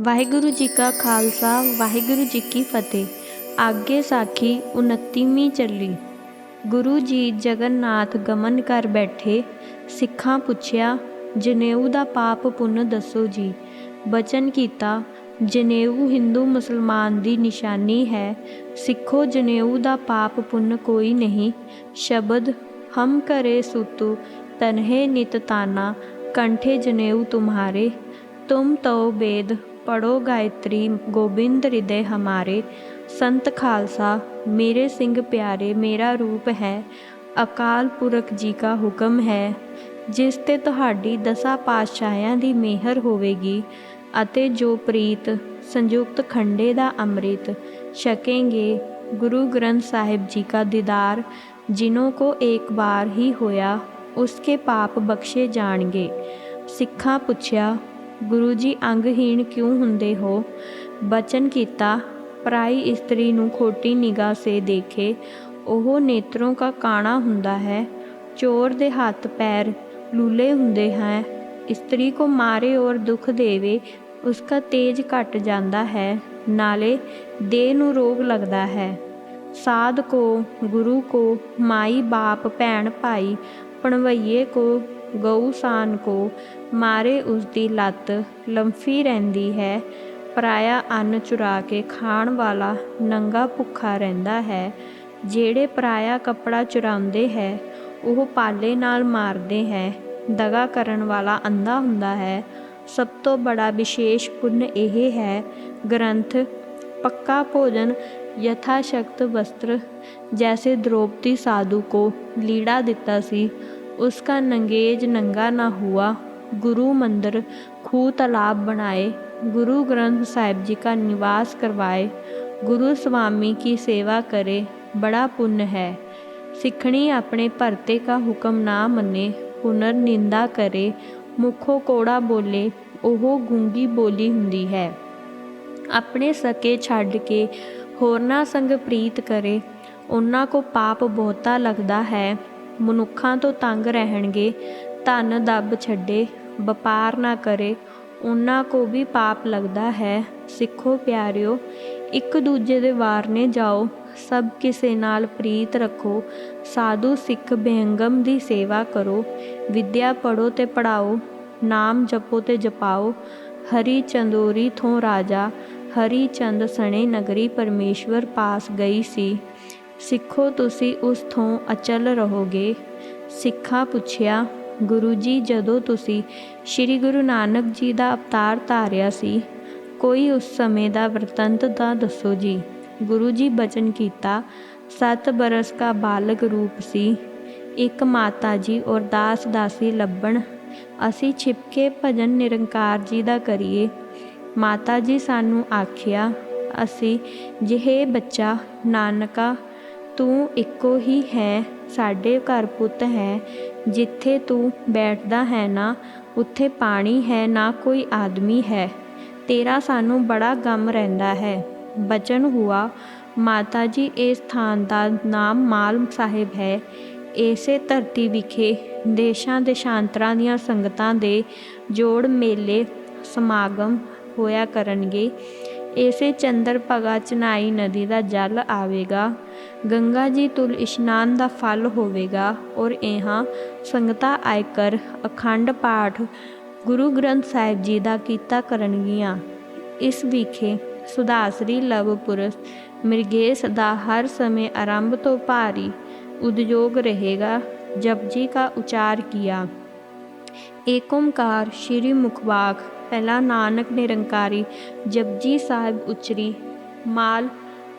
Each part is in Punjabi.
ਵਾਹਿਗੁਰੂ ਜੀ ਕਾ ਖਾਲਸਾ, ਵਾਹਿਗੁਰੂ ਜੀ ਕੀ ਫਤਿਹ। ਆਗੇ ਸਾਖੀ 29ਵੀਂ ਚੱਲੀ। ਗੁਰੂ ਜੀ ਜਗਨਨਾਥ ਗਮਨ ਕਰ ਬੈਠੇ, ਸਿੱਖਾਂ ਪੁੱਛਿਆ, ਜਨੇਊ ਦਾ ਪਾਪ ਪੁੰਨ ਦੱਸੋ ਜੀ। ਬਚਨ ਕੀਤਾ, ਜਨੇਊ ਹਿੰਦੂ ਮੁਸਲਮਾਨ ਦੀ ਨਿਸ਼ਾਨੀ ਹੈ, ਸਿੱਖੋ ਜਨੇਊ ਦਾ ਪਾਪ ਪੁੰਨ ਕੋਈ ਨਹੀਂ। ਸ਼ਬਦ, ਹਮ ਕਰੇ ਸੂਤੂ, ਤਨਹੇ ਨਿਤ ਤਾਨਾ, ਕੰਠੇ ਜਨੇਊ ਤੁਮਹਾਰੇ ਤੁਮ ਤੋ ਬੇਦ। ਪੜੋ ਗਾਇਤਰੀ ਗੋਬਿੰਦ ਹਿਰਦੇ ਹਮਾਰੇ। ਸੰਤ ਖਾਲਸਾ, ਮੇਰੇ ਸਿੰਘ ਪਿਆਰੇ, ਮੇਰਾ ਰੂਪ ਹੈ, ਅਕਾਲ ਪੁਰਖ ਜੀ ਦਾ ਹੁਕਮ ਹੈ। ਜਿਸ ਤੇ ਤੁਹਾਡੀ ਦਸਾਂ ਪਾਤਸ਼ਾਹਾਂ ਦੀ ਮਿਹਰ ਹੋਵੇਗੀ ਅਤੇ ਜੋ ਪ੍ਰੀਤ ਸੰਯੁਕਤ ਖੰਡੇ ਦਾ ਅੰਮ੍ਰਿਤ ਛਕेंगे ਗੁਰੂ ਗ੍ਰੰਥ ਸਾਹਿਬ ਜੀ ਦਾ ਦੀਦਾਰ, ਜਿਨ੍ਹਾਂ ਕੋ ਇੱਕ ਬਾਰ ਹੀ ਹੋਇਆ, ਉਸਕੇ ਪਾਪ ਬਖਸ਼ੇ ਜਾਣਗੇ। ਸਿੱਖਾਂ ਪੁੱਛਿਆ ਗੁਰੂ ਜੀ ਅੰਗਹੀਣ ਕਿਉਂ ਹੁੰਦੇ ਹੋ? ਬਚਨ ਕੀਤਾ, ਪਰਾਈ ਇਸਤਰੀ ਨੂੰ ਖੋਟੀ ਨਿਗਾਹ ਸੇ ਦੇਖੇ, ਉਹ ਨੇਤਰੋਂ ਕਾ ਕਾਣਾ ਹੁੰਦਾ ਹੈ? ਚੋਰ ਦੇ ਹੱਥ ਪੈਰ ਲੂਲੇ ਹੁੰਦੇ हैं ਇਸਤਰੀ ਕੋ ਮਾਰੇ ਔਰ ਦੁੱਖ ਦੇਵੇ, ਉਸਕਾ ਤੇਜ ਘਟ ਜਾਂਦਾ ਹੈ, ਨਾਲੇ ਦੇਹ ਨੂੰ ਰੋਗ ਲੱਗਦਾ ਹੈ। ਸਾਧ ਕੋ, ਗੁਰੂ ਕੋ, ਮਾਈ ਬਾਪ, ਭੈਣ ਭਾਈ, ਪਣਵਈਏ ਕੋ ਗਊਸਾਨ ਕੋ ਮਾਰੇ ਉਸਦੀ ਲੱਤ ਲੰਫੀ ਰਹਿੰਦੀ ਹੈ। ਪਰਾਇਆ ਅੰਨ ਚੁਰਾ ਕੇ ਖਾਣ ਵਾਲਾ ਨੰਗਾ ਭੁੱਖਾ ਰਹਿੰਦਾ ਹੈ। ਜਿਹੜੇ ਪਰਾਇਆ ਕਪੜਾ ਚੁਰਾਉਂਦੇ ਹੈ, ਉਹ ਪਾਲੇ ਨਾਲ ਮਾਰਦੇ ਹੈ। ਦਗਾ ਕਰਨ ਵਾਲਾ ਅੰਧਾ ਹੁੰਦਾ ਹੈ। ਸਭ ਤੋਂ ਬੜਾ ਵਿਸ਼ੇਸ਼ ਪੁੰਨ ਇਹ ਹੈ, ਗ੍ਰੰਥ, ਪੱਕਾ ਭੋਜਨ ਯਥਾ ਸ਼ਕਤ ਵਸਤਰ। ਜੈਸੇ ਦ੍ਰੋਪਤੀ ਸਾਧੂ ਕੋ ਲੀੜਾ ਦਿੱਤਾ ਸੀ उसका नंगेज नंगा ना हुआ गुरु मंदिर खूह तालाब बनाए गुरु ग्रंथ साहिब जी का निवास करवाए गुरु स्वामी की सेवा करे बड़ा पुण्य है सिखणी अपने भरते का हुक्म ना मने हुनर निंदा करे ਮੁਖੋਂ ਕੋੜਾ ਬੋਲੇ ਉਹ ਗੂੰਗੀ ਬੋਲੀ ਹੁੰਦੀ ਹੈ ਆਪਣੇ ਸਕੇ ਛੱਡ ਕੇ ਹੋਰਨਾਂ ਸੰਗ ਪ੍ਰੀਤ ਕਰੇ ਉਹਨਾਂ ਕੋ ਪਾਪ ਬਹੁਤਾ ਲੱਗਦਾ ਹੈ ਮਨੁੱਖਾਂ ਤੋਂ ਤੰਗ ਰਹਿਣਗੇ, ਧਨ ਦੱਬ ਛੱਡੇ, ਵਪਾਰ ਨਾ ਕਰੇ, ਉਹਨਾਂ ਕੋ ਵੀ ਪਾਪ ਲੱਗਦਾ ਹੈ। ਸਿੱਖੋ ਪਿਆਰਿਓ, ਇੱਕ ਦੂਜੇ ਦੇ ਵਾਰਨੇ ਜਾਓ, ਸਭ ਕਿਸੇ ਨਾਲ ਪ੍ਰੀਤ ਰੱਖੋ, ਸਾਧੂ ਸਿੱਖ ਬੇਹੰਗਮ ਦੀ ਸੇਵਾ ਕਰੋ, ਵਿਦਿਆ ਪੜੋ ਤੇ ਪੜਾਓ ਨਾਮ ਜਪੋ ਤੇ ਜਪਾਓ, ਹਰੀ ਚੰਦੋਰੀ ਥੋਂ ਰਾਜਾ, ਹਰੀ ਚੰਦ ਸਣੇ ਨਗਰੀ ਪਰਮੇਸ਼ਵਰ ਪਾਸ ਗਈ ਸੀ। ਸਿੱਖੋ ਤੁਸੀਂ ਉਸ ਥੋਂ ਅਚਲ ਰਹੋਗੇ। ਸਿੱਖਾ ਪੁੱਛਿਆ, ਗੁਰੂ ਜੀ, ਜਦੋਂ ਤੁਸੀਂ ਸ੍ਰੀ ਗੁਰੂ ਨਾਨਕ ਜੀ ਦਾ ਅਵਤਾਰ ਧਾਰਿਆ ਸੀ, ਕੋਈ ਉਸ ਸਮੇਂ ਦਾ ਵਰਤੰਤ ਤਾਂ ਦੱਸੋ ਜੀ? ਗੁਰੂ ਜੀ ਬਚਨ ਕੀਤਾ, ਸੱਤ ਬਰਸ ਕਾ ਬਾਲਕ ਰੂਪ ਸੀ, ਇੱਕ ਮਾਤਾ ਜੀ ਔਰ ਦਾਸ ਦਾਸੀ ਲੱਭਣ, ਅਸੀਂ ਛਿਪਕੇ ਭਜਨ ਨਿਰੰਕਾਰ ਜੀ ਦਾ ਕਰੀਏ। ਮਾਤਾ ਜੀ ਸਾਨੂੰ ਆਖਿਆ, ਅਸੀਂ ਜਿਹੇ ਬੱਚਾ, ਨਾਨਕਾ ਤੂੰ ਇੱਕੋ ਹੀ ਹੈ, ਸਾਡੇ ਘਰ ਪੁੱਤ ਹੈ। ਜਿੱਥੇ ਤੂੰ ਬੈਠਦਾ ਹੈ ਨਾ, ਉੱਥੇ ਪਾਣੀ ਹੈ, ਨਾ ਕੋਈ ਆਦਮੀ ਹੈ। ਤੇਰਾ ਸਾਨੂੰ ਬੜਾ ਗਮ ਰਹਿੰਦਾ ਹੈ। ਬਚਨ ਹੁਆ, ਮਾਤਾ ਜੀ ਇਸ ਸਥਾਨ ਦਾ ਨਾਮ ਮਾਲ ਸਾਹਿਬ ਹੈ। ਇਸੇ ਧਰਤੀ ਵਿਖੇ ਦੇਸ਼ਾਂ ਦੇਸ਼ਾਂਤਰਾਂ ਦੀਆਂ ਸੰਗਤਾਂ ਦੇ ਜੋੜ ਮੇਲੇ ਸਮਾਗਮ ਹੋਇਆ ਕਰਨਗੇ। ਇਸੇ ਚੰਦਰ ਭਗਾ ਚਨਾਈ ਨਦੀ ਦਾ ਜਲ ਆਵੇਗਾ। ਗੰਗਾ ਜੀ ਤੁਲ ਇਸ਼ਨਾਨ ਦਾ ਫਲ ਹੋਵੇਗਾ ਔਰ ਇਹਾਂ ਸੰਗਤਾ ਆਇਕਰ ਅਖੰਡ ਪਾਠ ਗੁਰੂ ਗ੍ਰੰਥ ਸਾਹਿਬ ਜੀ ਦਾ ਕੀਤਾ ਕਰਨਗੀਆਂ। ਇਸ ਵਿਖੇ ਸੁਦਾਸਰੀ ਲਵ ਪੁਰਸ ਮਿਰਗੇਸ ਦਾ ਹਰ ਸਮੇਂ ਆਰੰਭ ਤੋਂ ਭਾਰੀ ਉਦਯੋਗ ਰਹੇਗਾ। ਜਪਜੀ ਕਾ ਉਚਾਰ ਕੀਆ। ਏਕਮਕਾਰ ਸ਼੍ਰੀ ਮੁਖਵਾਖ ਪਹਿਲਾ ਨਾਨਕ ਨਿਰੰਕਾਰੀ ਜਪਜੀ ਸਾਹਿਬ ਉਚਰੀ ਮਾਲ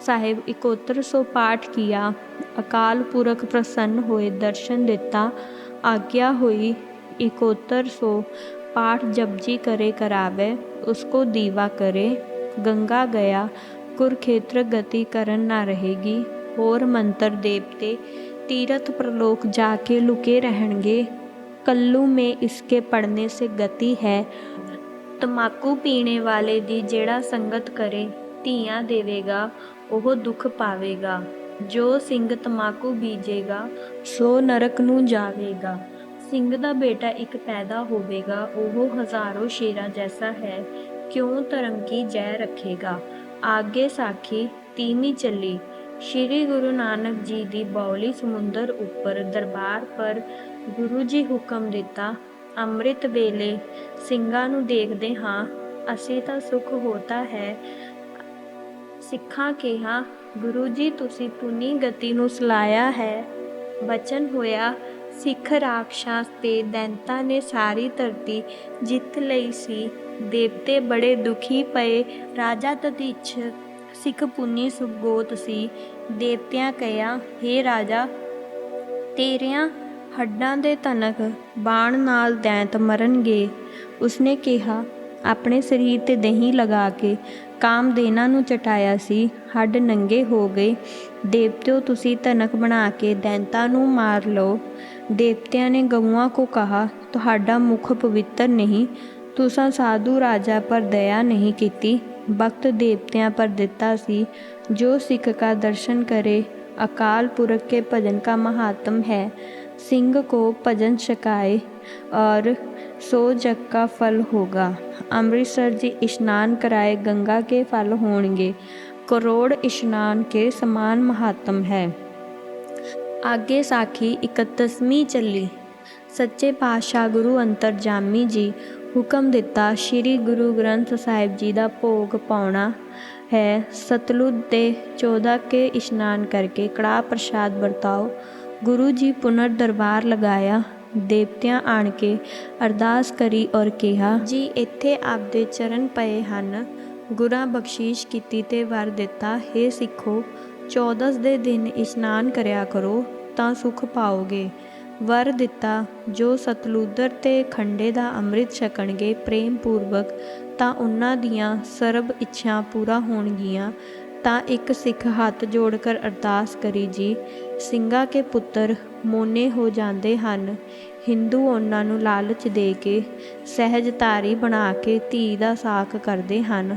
ਸਾਹਿਬ 7100 ਪਾਠ ਕੀਆ ਅਕਾਲ ਪੁਰਖ ਪ੍ਰਸੰਨ ਹੋਏ ਦਰਸ਼ਨ ਦਿੱਤਾ ਆਗਿਆ ਹੋਈ 7100 ਪਾਠ ਜਪਜੀ ਕਰੇ ਕਰਾਵੇ ਉਸਕੋ ਦੀਵਾ ਕਰੇ ਗੰਗਾ ਗਿਆ ਕੁਰਖੇਤਰ ਗਤੀ ਕਰਨ ਨਾ ਰਹੇਗੀ ਹੋਰ ਮੰਤਰ ਦੇਵਤੇ तीर्थ प्रलोक जाके लुके रहेंगे कल्लू में इसके पढ़ने से गति है ਤਮਾਕੂ ਪੀਣੇ ਵਾਲੇ ਦੀ ਜਿਹੜਾ ਸੰਗਤ ਕਰੇ, ਧੀਆਂ ਦੇਵੇਗਾ, ਉਹ ਦੁੱਖ ਪਾਵੇਗਾ। ਜੋ ਸਿੰਘ ਤਮਾਕੂ ਬੀਜੇਗਾ, ਸੋ ਨਰਕ ਨੂੰ ਜਾਵੇਗਾ। ਸਿੰਘ ਦਾ ਬੇਟਾ ਇੱਕ ਪੈਦਾ ਹੋਵੇਗਾ, ਉਹ ਹਜ਼ਾਰੋਂ ਸ਼ੇਰਾਂ ਜੈਸਾ ਹੈ, ਕਿਉਂ ਧਰਮ ਕੀ ਜੈ ਰੱਖੇਗਾ? ਆਗੇ ਸਾਖੀ, ਤੀਵੀਂ ਚੱਲੀ। ਸ਼੍ਰੀ ਗੁਰੂ ਨਾਨਕ ਜੀ ਦੀ ਬੌਲੀ ਸਮੁੰਦਰ ਉੱਪਰ ਦਰਬਾਰ ਪਰ ਗੁਰੂ ਜੀ ਹੁਕਮ ਦਿੱਤਾ ਅੰਮ੍ਰਿਤ ਵੇਲੇ ਸਿੰਘਾਂ ਨੂੰ ਦੇਖਦੇ ਹਾਂ, ਅਸੀਂ ਤਾਂ ਸੁਖ ਹੋਤਾ ਹੈ। ਸਿੱਖਾਂ ਕਿਹਾ, ਗੁਰੂ ਜੀ, ਤੁਸੀਂ ਪੁਨੀ ਗਤੀ ਨੂੰ ਸਲਾਇਆ ਹੈ। ਬਚਨ ਹੋਇਆ, ਸਿੱਖ ਰਾਖਸ਼ਾਂ ਤੇ ਦੈਂਤਾਂ ਨੇ ਸਾਰੀ ਧਰਤੀ ਜਿੱਤ ਲਈ ਸੀ। ਦੇਵਤੇ ਬੜੇ ਦੁਖੀ ਪਏ। ਰਾਜਾ ਤਤਿਛ ਸਿੱਖ ਪੁਨੀ ਸੁਗੋਤ ਸੀ। ਦੇਵਤਿਆਂ ਕਹਿਆ हे ਰਾਜਾ, ਤੇਰਿਆਂ ਹੱਡਾਂ ਦੇ ਤਨਕ ਬਾਣ ਨਾਲ ਦੈਂਤ ਮਰਨਗੇ ਉਸਨੇ ਕਿਹਾ ਆਪਣੇ ਸਰੀਰ ਤੇ ਦਹੀਂ ਲਗਾ ਕੇ ਕਾਮਦੇਨਾ ਨੂੰ ਚਟਾਇਆ ਸੀ ਹੱਡ ਨੰਗੇ ਹੋ ਗਏ ਦੇਵਤਿਓ ਤੁਸੀਂ ਤਨਕ ਬਣਾ ਕੇ ਦੈਂਤਾਂ ਨੂੰ ਮਾਰ ਲਓ ਦੇਵਤਿਆਂ ਨੇ ਗਊਆਂ ਕੋ ਕਹਾ ਤੁਹਾਡਾ ਮੁਖ ਪਵਿੱਤਰ ਨਹੀਂ ਤੁਸਾਂ ਸਾਧੂ ਰਾਜਾ ਪਰ ਦਇਆ ਨਹੀਂ ਕੀਤੀ ਵਕਤ ਦੇਵਤਿਆਂ ਪਰ ਦਿੱਤਾ ਸੀ ਜੋ ਸਿੱਖ का दर्शन करे अकाल पुरख के भजन का महात्म है सिंह को भजन छकाए और सो जग का फल होगा अमृतसर जी स्नान कराए गंगा के फल होंगे करोड़ स्नान के समान महात्म है आगे साखी इकतीसवीं ਚੱਲੀ ਸੱਚੇ ਪਾਤਸ਼ਾਹ ਗੁਰੂ ਅੰਤਰਜਾਮੀ ਜੀ ਹੁਕਮ ਦਿੱਤਾ ਸ੍ਰੀ ਗੁਰੂ ਗ੍ਰੰਥ ਸਾਹਿਬ ਜੀ ਦਾ ਭੋਗ ਪਾਉਣਾ ਹੈ ਸਤਲੁਜ ਤੇ 14 ਕੇ ਇਸ਼ਨਾਨ ਕਰਕੇ ਕੜਾ ਪ੍ਰਸ਼ਾਦ ਵਰਤਾਓ ਗੁਰੂ ਜੀ ਪੁਨਰ ਦਰਬਾਰ ਲਗਾਇਆ, ਦੇਵਤਿਆਂ ਆਣ ਕੇ ਅਰਦਾਸ ਕਰੀ ਔਰ ਕਿਹਾ, ਜੀ ਇੱਥੇ ਆਪਦੇ ਚਰਨ ਪਏ ਹਨ, ਗੁਰਾਂ ਬਖਸ਼ੀਸ਼ ਕੀਤੀ ਤੇ ਵਰ ਦਿੱਤਾ हे ਸਿੱਖੋ 14 ਦੇ ਦਿਨ ਇਸ਼ਨਾਨ ਕਰਿਆ ਕਰੋ, ਤਾਂ ਸੁਖ ਪਾਓਗੇ। ਵਰ ਦਿੱਤਾ, ਜੋ ਸਤਲੁਦਰ ਤੇ ਖੰਡੇ ਦਾ ਅੰਮ੍ਰਿਤ ਛਕਣਗੇ ਪ੍ਰੇਮ ਪੂਰਵਕ ਤਾਂ ਉਹਨਾਂ ਦੀਆਂ ਸਰਬ ਇੱਛਾ ਪੂਰਾ ਹੋਣਗੀਆਂ। ਤਾਂ ਇੱਕ ਸਿੱਖ ਹੱਥ ਜੋੜ ਕਰ ਅਰਦਾਸ ਕਰੀ ਜੀ। ਸਿੰਘਾਂ ਕੇ ਪੁੱਤਰ ਮੋਨੇ ਹੋ ਜਾਂਦੇ ਹਨ। ਹਿੰਦੂ ਉਹਨਾਂ ਨੂੰ ਲਾਲਚ ਦੇ ਕੇ ਸਹਿਜਧਾਰੀ ਬਣਾ ਕੇ ਧੀ ਦਾ ਸਾਕ ਕਰਦੇ ਹਨ।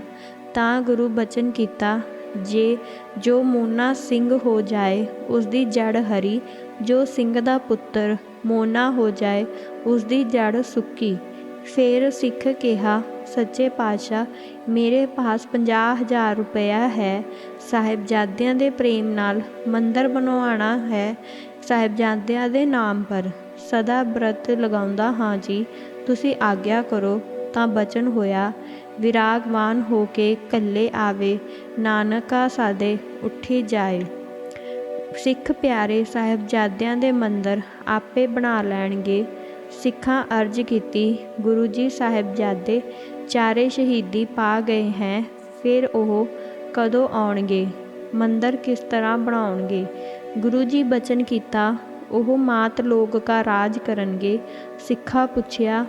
ਤਾਂ ਗੁਰੂ ਬਚਨ ਕੀਤਾ, ਜੇ ਜੋ ਮੋਨਾ ਸਿੰਘ ਹੋ ਜਾਏ ਉਸ ਦੀ ਜੜ ਹਰੀ, ਜੋ ਸਿੰਘ ਦਾ ਪੁੱਤਰ ਮੋਨਾ ਹੋ ਜਾਏ ਉਸ ਦੀ ਜੜ ਸੁੱਕੀ। ਫੇਰ ਸਿੱਖ ਕਿਹਾ, ਸੱਚੇ ਪਾਤਸ਼ਾਹ, ਮੇਰੇ ਪਾਸ 50000 ਰੁਪਇਆ ਹੈ। ਸਾਹਿਬਜ਼ਾਦਿਆਂ ਦੇ ਪ੍ਰੇਮ ਨਾਲ ਮੰਦਰ ਬਣਵਾਉਣਾ ਹੈ। ਸਾਹਿਬਜ਼ਾਦਿਆਂ ਦੇ ਨਾਮ ਪਰ ਸਦਾ ਬ੍ਰਤ ਲਗਾਉਂਦਾ ਹਾਂ ਜੀ। ਤੁਸੀਂ ਆਗਿਆ ਕਰੋ, ਤਾਂ ਬਚਨ ਹੋਇਆ। ਵਿਰਾਗਵਾਨ ਹੋ ਕੇ ਕੱਲੇ ਆਵੇ। ਨਾਨਕਾ ਸਾਦੇ ਉੱਠੀ ਜਾਏ। ਸਿੱਖ ਪਿਆਰੇ, ਸਾਹਿਬਜ਼ਾਦਿਆਂ ਦੇ ਮੰਦਰ ਆਪੇ ਬਣਾ ਲੈਣਗੇ। ਸਿੱਖਾਂ ਅਰਜ਼ ਕੀਤੀ, ਗੁਰੂ ਜੀ ਸਾਹਿਬਜ਼ਾਦੇ, ਚਾਰੇ ਸ਼ਹੀਦੀ ਪਾ ਗਏ ਹੈ, ਫਿਰ ਉਹ ਕਦੋਂ ਆਉਣਗੇ? ਮੰਦਰ ਕਿਸ ਤਰ੍ਹਾਂ ਬਣਾਉਣਗੇ? ਗੁਰੂ ਜੀ ਬਚਨ ਕੀਤਾ, ਉਹ ਮਾਤ ਲੋਕ ਕਾ ਰਾਜ ਕਰਨਗੇ। ਸਿੱਖਾ ਪੁੱਛਿਆ,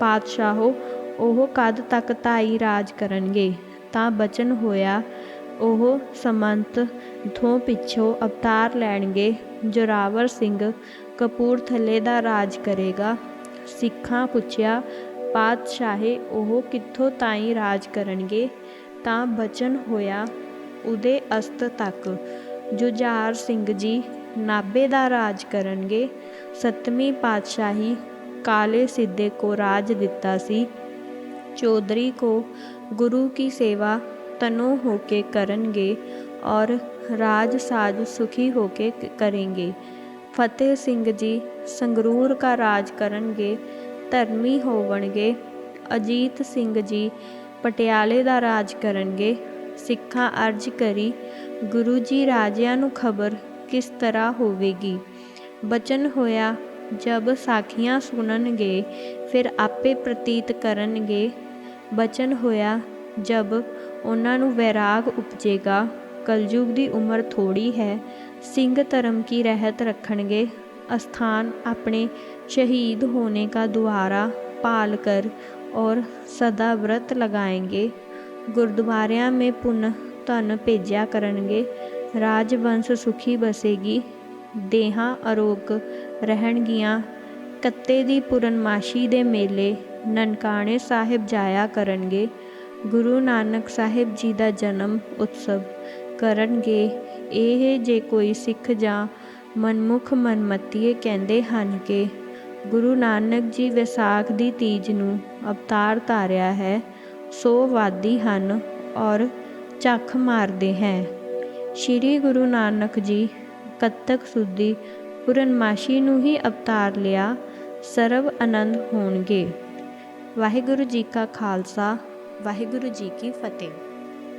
ਪਾਤਸ਼ਾਹੋ, ਉਹ ਕਦ ਤੱਕ ਤਾਈ ਰਾਜ ਕਰਨਗੇ? ਤਾਂ ਬਚਨ ਹੋਇਆ ਉਹ ਸਮੰਤ ਤੋਂ ਪਿੱਛੋਂ ਅਵਤਾਰ ਲੈਣਗੇ। ਜੋਰਾਵਰ ਸਿੰਘ ਕਪੂਰਥਲੇ ਦਾ ਰਾਜ ਕਰੇਗਾ। ਸਿੱਖਾਂ ਪੁੱਛਿਆ, ਪਾਤਸ਼ਾਹੇ, ਉਹ ਕਿੱਥੋਂ ਤਾਈਂ ਰਾਜ ਕਰਨਗੇ? ਤਾਂ ਬਚਨ ਹੋਇਆ, ਉਹਦੇ ਅਸਤ ਤੱਕ। ਜੁਝਾਰ ਸਿੰਘ ਜੀ ਨਾਬੇ ਦਾ ਰਾਜ ਕਰਨਗੇ। ਸਤਵੀਂ ਪਾਤਸ਼ਾਹੀ ਕਾਲੇ ਸਿੱਧੇ ਕੋ ਰਾਜ ਦਿੱਤਾ ਸੀ। ਚੌਧਰੀ ਕੋ ਗੁਰੂ ਕੀ ਸੇਵਾ ਤਨੋ ਹੋ ਕੇ ਕਰਨਗੇ ਔਰ ਰਾਜ ਸਾਜ ਸੁਖੀ ਹੋ ਕੇ ਕरेंगे ਫਤਿਹ ਸਿੰਘ ਜੀ, ਸੰਗਰੂਰ ਕਾ ਰਾਜ ਕਰਨਗੇ, ਧਰਮੀ ਹੋਵਣਗੇ। ਅਜੀਤ ਸਿੰਘ ਜੀ, ਪਟਿਆਲੇ ਦਾ ਰਾਜ ਕਰਨਗੇ। ਸਿੱਖਾਂ ਅਰਜ ਕਰੀ, ਗੁਰੂ ਜੀ ਰਾਜਿਆਂ ਨੂੰ ਖਬਰ ਕਿਸ ਤਰ੍ਹਾਂ ਹੋਵੇਗੀ? ਬਚਨ ਹੋਇਆ, ਜਬ ਸਾਖੀਆਂ ਸੁਣਨਗੇ, ਫਿਰ ਆਪੇ ਪ੍ਰਤੀਤ ਕਰਨਗੇ। ਬਚਨ ਹੋਇਆ, ਜਬ ਉਹਨਾਂ ਨੂੰ ਵੈਰਾਗ ਉਪਜੇਗਾ ਕਲਯੁਗ ਦੀ ਉਮਰ ਥੋੜੀ ਹੈ ਸਿੰਘ ਧਰਮ ਕੀ ਰਹਿਤ ਰੱਖਣਗੇ ਅਸਥਾਨ ਆਪਣੇ शहीद होने का द्वारा पाल कर और सदा व्रत लगाएंगे ਗੁਰਦੁਆਰਿਆਂ ਮੇ ਪੁੰਨ ਧਨ ਭੇਜਿਆ ਕਰਨਗੇ ਰਾਜਵੰਸ਼ ਸੁਖੀ ਬਸੇਗੀ ਦੇਹਾਂ ਅਰੋਗ ਰਹਿਣਗੀਆਂ ਕੱਤੇ ਦੀ ਪੂਰਨਮਾਸ਼ੀ ਦੇ ਮੇਲੇ ਨਨਕਾਣੇ ਸਾਹਿਬ ਜਾਇਆ ਕਰਨਗੇ ਗੁਰੂ ਨਾਨਕ ਸਾਹਿਬ ਜੀ ਦਾ ਜਨਮ ਉਤਸਵ ਕਰਨਗੇ। ਇਹ ਜੇ ਕੋਈ ਸਿੱਖ ਜਾਂ ਮਨਮੁਖ ਮਨਮਤੀਏ ਕਹਿੰਦੇ ਹਨ ਕਿ ਗੁਰੂ ਨਾਨਕ ਜੀ ਵਿਸਾਖ ਦੀ ਤੀਜ ਨੂੰ ਅਵਤਾਰ ਧਾਰਿਆ ਹੈ, ਸੋ ਵਾਦੀ ਹਨ ਔਰ ਝੱਖ ਮਾਰਦੇ ਹੈ। ਸ਼੍ਰੀ ਗੁਰੂ ਨਾਨਕ ਜੀ ਕੱਤਕ ਸੁਦੀ ਪੂਰਨਮਾਸ਼ੀ ਨੂੰ ਹੀ ਅਵਤਾਰ ਲਿਆ ਸਰਬ ਆਨੰਦ ਹੋਣਗੇ। ਵਾਹਿਗੁਰੂ ਜੀ ਕਾ ਖਾਲਸਾ। ਵਾਹਿਗੁਰੂ ਜੀ ਕੀ ਫਤਿਹ।